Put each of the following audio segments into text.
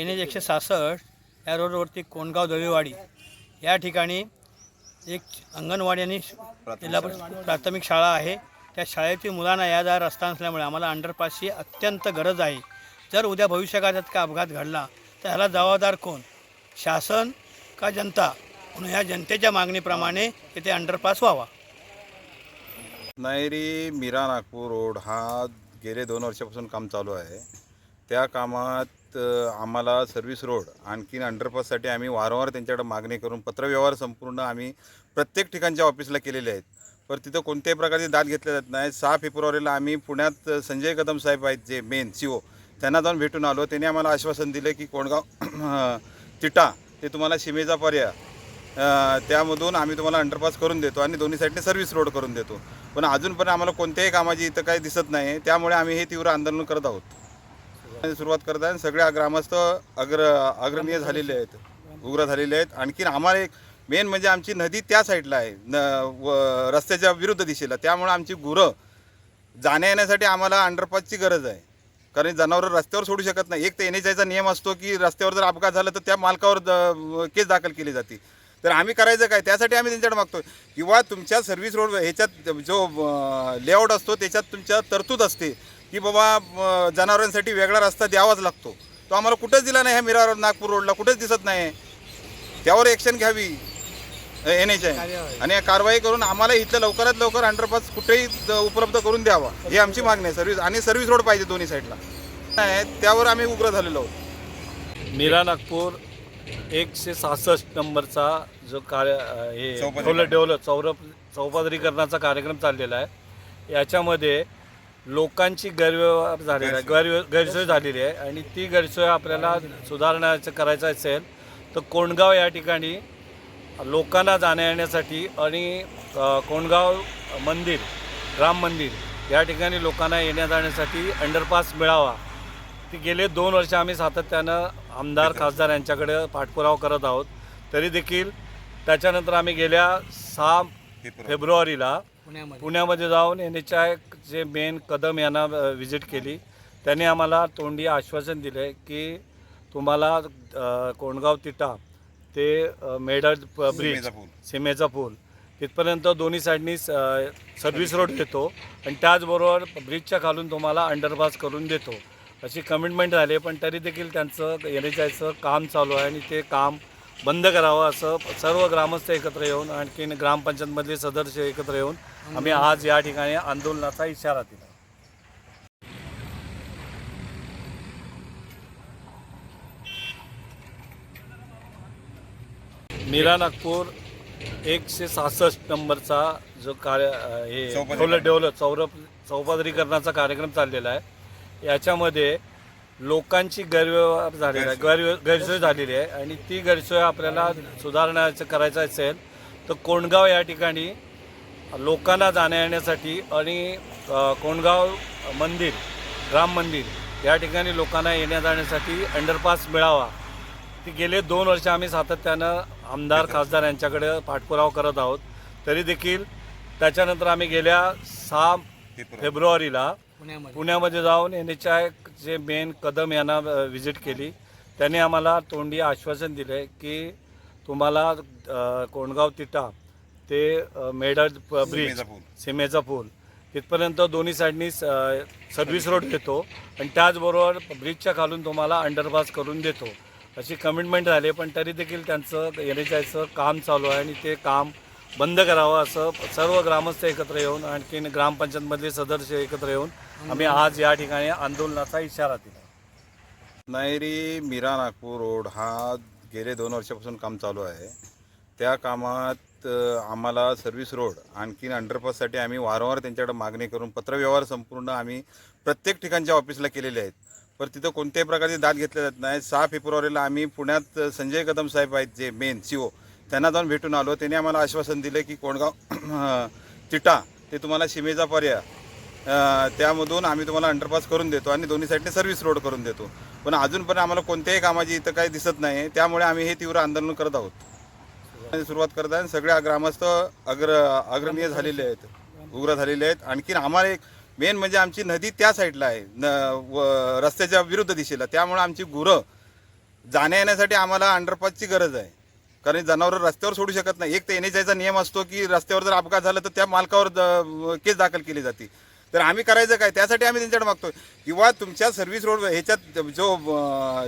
N H एकशे सहासष्ट या रोडवरती कोंडगाव दळीवाडी या ठिकाणी एक अंगणवाडी आणि जिल्हा प्राथमिक शाळा आहे. त्या शाळेतील मुलांना या जा रस्ता नसल्यामुळे आम्हाला अंडरपासची अत्यंत गरज आहे. जर उद्या भविष्यकाळात यात का अपघात घडला तर ह्याला जबाबदार कोण? शासन का जनता? म्हणून ह्या जनतेच्या मागणीप्रमाणे इथे अंडरपास व्हावा. नायरी मीरा नागपूर रोड हा गेले दोन वर्षापासून काम चालू आहे. त्या कामात आम्हाला सर्व्हिस रोड आणखीन अंडरपाससाठी आम्ही वारंवार त्यांच्याकडे मागणी करून पत्रव्यवहार संपूर्ण आम्ही प्रत्येक ठिकाणच्या ऑफिसला केलेले आहेत. पण तिथं कोणत्याही प्रकारचे दाद घेतले जात नाही. सहा फेब्रुवारीला आम्ही पुण्यात संजय कदम साहेब आहेत जे मेन सी ओ त्यांना जाऊन भेटून आलो. त्यांनी आम्हाला आश्वासन दिलं की कोणगाव तिटा ते तुम्हाला सीमेचा पर्याय त्यामधून आम्ही तुम्हाला अंडरपास करून देतो आणि दोन्ही साईडने सर्व्हिस रोड करून देतो. पण अजूनपर्यंत आम्हाला कोणत्याही कामाची इथं काही दिसत नाही. त्यामुळे आम्ही हे तीव्र आंदोलन करत आहोत. सुरुवात करत आहे आणि सगळ्या ग्रामस्थ अग्र अग्रणीय झालेले आहेत उग्र झालेले आहेत. आणखीन आम्हाला एक मेन म्हणजे आमची नदी त्या साईडला आहे. न व रस्त्याच्या विरुद्ध दिशेला. त्यामुळे आमची गुरं जाण्या येण्यासाठी आम्हाला अंडरपासची गरज आहे. कारण जनावरं रस्त्यावर सोडू शकत नाही. एक तर एन एच आयचा नियम असतो की रस्त्यावर जर अपघात झाला तर त्या मालकावर द- केस दाखल केली जाते. तर आम्ही करायचं काय? त्यासाठी आम्ही त्यांच्याकडे मागतो किंवा तुमच्या सर्व्हिस रोड ह्याच्यात जो लेआउट असतो त्याच्यात तुमच्या तरतूद असते. की बाबा जनावरांसाठी वेगळा रस्ता द्यावाच लागतो. तो आम्हाला कुठंच दिला नाही ह्या मिरा रोड नागपूर रोडला कुठंच दिसत नाही. त्यावर ॲक्शन घ्यावी एन एच आहे आणि कारवाई करून आम्हाला इथलं लवकरात लवकर अंडरपास कुठेही उपलब्ध करून द्यावा ही आमची मागणी आहे. सर्व्हिस आणि सर्व्हिस रोड पाहिजे दोन्ही साईडला नाही, त्यावर आम्ही उग्र झालेलो आहोत. मीरा नागपूर एकशे सहासष्ट नंबरचा जो कार्य हे. डेव्हलप डेव्हलप चौरप चौपदरीकरणाचा कार्यक्रम चाललेला आहे. याच्यामध्ये लोकांची गैरव्यवहार झालेला आहे गैर गैरसोय झालेली आहे आणि ती गैरसोय आपल्याला सुधारण्याचं करायचं असेल तर कोंडगाव या ठिकाणी लोकांना जाण्या येण्यासाठी आणि कोंडगाव मंदिर राम मंदिर या ठिकाणी लोकांना येण्या जाण्यासाठी अंडरपास मिळावा. ती गेले दोन वर्ष आम्ही सातत्यानं आमदार खासदार यांच्याकडे पाठपुरावा करत आहोत. तरी देखील त्याच्यानंतर आम्ही गेल्या सहा फेब्रुवारीला पुण्यामध्ये. पुण्यामध्ये जाऊन एन एच आय जे मेन कदम यांना व्हिजिट केली. त्यांनी आम्हाला तोंडी आश्वासन दिले की तुम्हाला कोंडगाव तिटा ते मेडल प- ब्रिज सीमेचा पूल. सीमेचा पूल. तिथपर्यंत दोन्ही साईडनी सर्व्हिस रोड देतो आणि त्याचबरोबर ब्रिजच्या खालून तुम्हाला अंडरपास करून देतो. अशी कमिटमेंट झाली पण तरी देखील त्यांचं एन एच आयचं काम चालू आहे आणि ते काम बंद करावं असं सर्व ग्रामस्थ एकत्र येऊन आणखीन ग्रामपंचायतमधले सदस्य एकत्र येऊन आम्ही आज या ठिकाणी आंदोलनाचा इशारा दिला मीरा नागपूर एकशे सहासष्ट नंबरचा जो कार्य हे. डेव्हलप डेव्हलप चौरप चौपदरीकरणाचा कार्यक्रम चाललेला आहे याच्यामध्ये लोकांची गैरव्यवहार झालेला आहे गैर गैरसोय झालेली आहे. आणि ती गैरसोय आपल्याला सुधारण्याचं करायचं असेल तर कोंडगाव या ठिकाणी लोकांना जाण्या येण्यासाठी आणि कोंडगाव मंदिर राम मंदिर या ठिकाणी लोकांना येण्या जाण्यासाठी अंडरपास मिळावा. ती गेले दोन वर्ष आम्ही सातत्यानं आमदार खासदार यांच्याकडे पाठपुरावा करत आहोत. तरी देखील त्याच्यानंतर आम्ही गेल्या सहा फेब्रुवारीला पुण्यामध्ये. पुण्यामध्ये जाऊन एन एच आय जे मेन कदम यांना व्हिजिट केली त्यांनी आम्हाला तोंडी आश्वासन दिले की तुम्हाला कोंडगाव तिटा ते मेडल प- ब्रिज सीमेचा पूल. सीमेचा पूल तिथपर्यंत दोन्ही साईडनी सर्व्हिस रोड देतो आणि त्याचबरोबर ब्रिजच्या खालून तुम्हाला अंडरपास करून देतो अशी कमिटमेंट झाली पण तरी देखील त्यांचं एन एच आयचं काम चालू आहे आणि ते काम बंद करावं असं सर्व ग्रामस्थ एकत्र येऊन आणखीन ग्रामपंचायतमधले सदस्य एकत्र येऊन आम्ही आज या ठिकाणी आंदोलनाचा इशारा दिला. नायरी मीरा नागपूर रोड हा गेले दोन वर्षापासून काम चालू आहे. त्या कामात आम्हाला सर्व्हिस रोड आणखीन अंडरपाससाठी आम्ही वारंवार त्यांच्याकडे मागणी करून पत्रव्यवहार संपूर्ण आम्ही प्रत्येक ठिकाणच्या ऑफिसला केलेले आहेत. पण तिथं कोणत्याही प्रकारचे दाद घेतले जात नाही. सहा फेब्रुवारीला आम्ही पुण्यात संजय कदम साहेब आहेत जे मेन सी ओ त्यांना जाऊन भेटून आलो. त्यांनी आम्हाला आश्वासन दिलं की कोणगाव तिटा ते तुम्हाला सीमेचा पर्याय त्यामधून आम्ही तुम्हाला अंडरपास करून देतो आणि दोन्ही साईडने सर्व्हिस रोड करून देतो. पण अजूनपर्यंत आम्हाला कोणत्याही कामाची इथं काही दिसत नाही. त्यामुळे आम्ही हे तीव्र आंदोलन करत आहोत. आणि सुरुवात करत आहे. आणि सगळ्या ग्रामस्थ अग्र अग्रणीय झालेले आहेत. उग्र झालेले आहेत. आणखीन आम्हाला एक मेन म्हणजे आमची नदी त्या साईडला आहे. न व रस्त्याच्या विरुद्ध दिशेला. त्यामुळे आमची गुरं जाण्या येण्यासाठी आम्हाला अंडरपासची गरज आहे. कारण जनावरं रस्त्यावर सोडू शकत नाही. एक तर एन नियम असतो की रस्त्यावर जर अपघात झाला तर त्या मालकावर द- केस दाखल केली जाते. तर आम्ही करायचं काय? त्यासाठी आम्ही त्यांच्याकडे मागतो किंवा तुमच्या सर्व्हिस रोड ह्याच्यात जो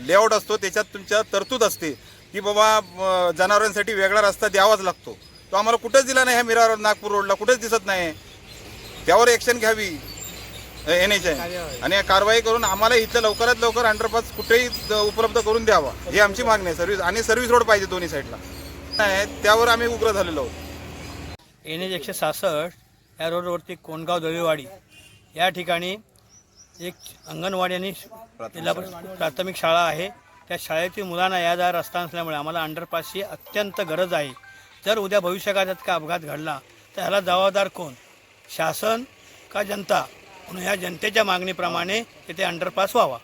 लेआउट असतो त्याच्यात तुमच्या तरतूद असते की बाबा जनावरांसाठी वेगळा रस्ता द्यावाच लागतो. तो आम्हाला कुठंच दिला नाही ह्या मिरार नागपूर रोडला कुठेच दिसत नाही. त्यावर ॲक्शन घ्यावी. एन एच आणि कारवाई करून आम्हाला इथं लवकरात लवकर अंडरपास कुठेही उपलब्ध करून द्यावा. ही आमची मागणी आहे. सर्व्हिस आणि सर्व्हिस रोड पाहिजे दोन्ही साईडला नाही, त्यावर आम्ही उग्र झालेलो आहोत. एन एच एकशे सहासष्ट या रोडवरती कोणगाव दळीवाडी या ठिकाणी एक अंगणवाडी आणि जिल्हा प्राथमिक शाळा आहे. त्या शाळेतील मुलांना या जा रस्ता नसल्यामुळे आम्हाला अंडरपासची अत्यंत गरज आहे. जर उद्या भविष्यकाळात का अपघात घडला तर ह्याला जबाबदार कोण? शासन का जनता? म्हणून ह्या जनतेच्या मागणीप्रमाणे तिथे अंडरपास व्हावा.